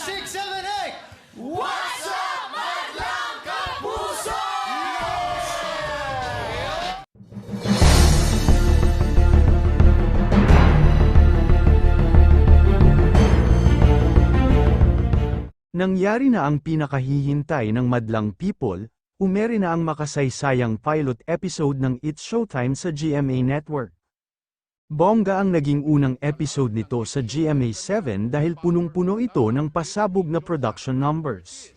six, seven, eight! What's up, Madlang Kapuso? Nangyari na ang pinakahihintay ng madlang people, umere na ang makasaysayang pilot episode ng It's Showtime sa GMA Network. Bongga ang naging unang episode nito sa GMA7 dahil punong-puno ito ng pasabog na production numbers.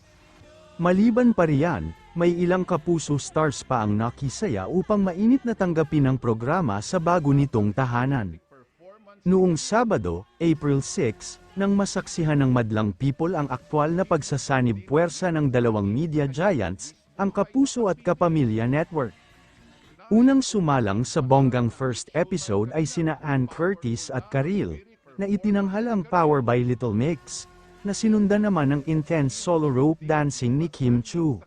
Maliban pa riyan, may ilang kapuso stars pa ang nakisaya upang mainit na tanggapin ang programa sa bago nitong tahanan. Noong Sabado, April 6, nang masaksihan ng madlang people ang aktwal na pagsasanib puwersa ng dalawang media giants, ang Kapuso at Kapamilya Network. Unang sumalang sa bonggang first episode ay sina Ann Curtis at Karil, na itinanghal ang Power by Little Mix, na sinundan naman ng intense solo rope dancing ni Kim Chu.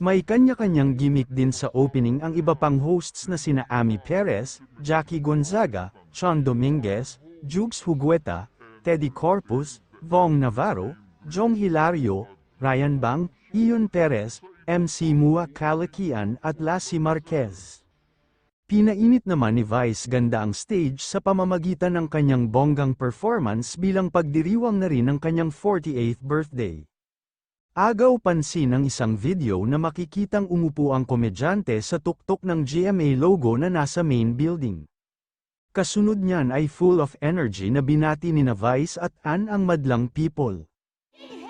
May kanya-kanyang gimmick din sa opening ang iba pang hosts na sina Ami Perez, Jackie Gonzaga, Sean Dominguez, Jukes Hugueta, Teddy Corpus, Vong Navarro, Jong Hilario, Ryan Bang, Ion Perez, MC Mua Calaquian at Lassie Marquez. Pinainit naman ni Vice ganda ang stage sa pamamagitan ng kanyang bonggang performance bilang pagdiriwang na rin ng kanyang 48th birthday. Agaw pansin ang isang video na makikitang umupo ang komedyante sa tuktok ng GMA logo na nasa main building. Kasunod niyan ay full of energy na binati ni na Vice at Ann ang madlang people.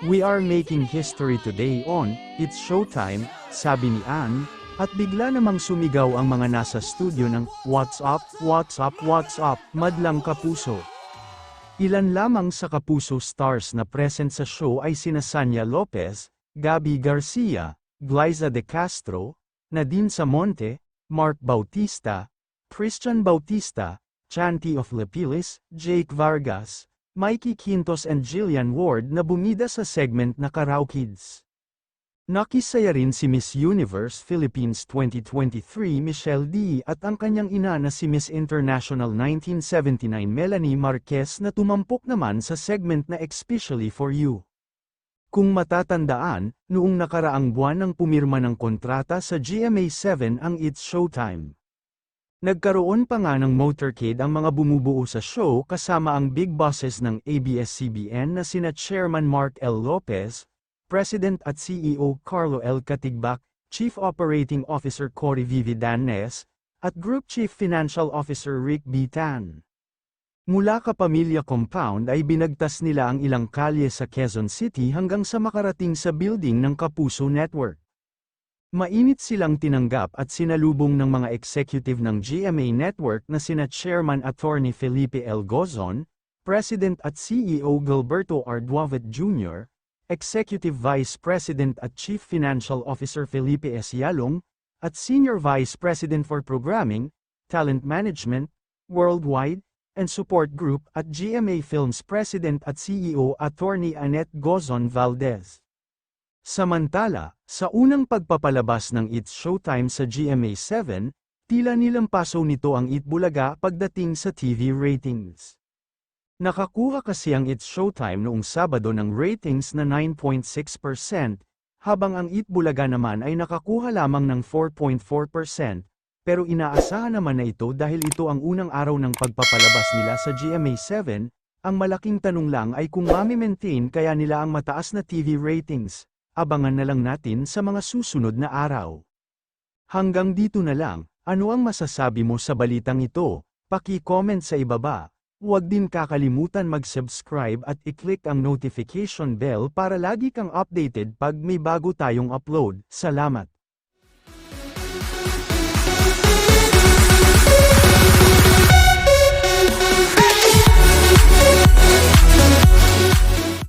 We are making history today on It's Showtime, sabi ni Ann, at bigla namang sumigaw ang mga nasa studio ng What's up, what's up, what's up, madlang kapuso. Ilan lamang sa kapuso stars na present sa show ay sina Sanya Lopez, Gabi Garcia, Glyza De Castro, Nadine Samonte, Mark Bautista, Christian Bautista, Chanti of Lepilis, Jake Vargas, Mikey Quintos and Jillian Ward na bumida sa segment na Karaw Kids. Nakisaya rin si Miss Universe Philippines 2023 Michelle D at ang kanyang ina na si Miss International 1979 Melanie Marquez na tumampok naman sa segment na Especially for You. Kung matatandaan, noong nakaraang buwan nang pumirma ng kontrata sa GMA7 ang It's Showtime. Nagkaroon pa nga ng motorcade ang mga bumubuo sa show kasama ang big bosses ng ABS-CBN na sina Chairman Mark L. Lopez, President at CEO Carlo L. Katigbak, Chief Operating Officer Cory Vividanes, at Group Chief Financial Officer Rick B. Tan. Mula Kapamilya Compound ay binagtas nila ang ilang kalye sa Quezon City hanggang sa makarating sa building ng Kapuso Network. Mainit silang tinanggap at sinalubong ng mga executive ng GMA Network na sina Chairman Attorney Felipe L. Gozon, President at CEO Gilberto R. Duavet Jr., Executive Vice President at Chief Financial Officer Felipe S. Yalong, at Senior Vice President for Programming, Talent Management, Worldwide, and Support Group at GMA Films President at CEO Attorney Annette Gozon Valdez. Samantala, sa unang pagpapalabas ng It's Showtime sa GMA7, tila nilampaso nito ang Itbulaga pagdating sa TV ratings. Nakakuha kasi ang It's Showtime noong Sabado ng ratings na 9.6%, habang ang Itbulaga naman ay nakakuha lamang ng 4.4%, pero inaasahan naman na ito dahil ito ang unang araw ng pagpapalabas nila sa GMA7, ang malaking tanong lang ay kung mami-maintain kaya nila ang mataas na TV ratings, abangan na lang natin sa mga susunod na araw. Hanggang dito na lang, ano ang masasabi mo sa balitang ito? Paki-comment sa ibaba. Huwag din kakalimutan mag-subscribe at i-click ang notification bell para lagi kang updated pag may bago tayong upload. Salamat!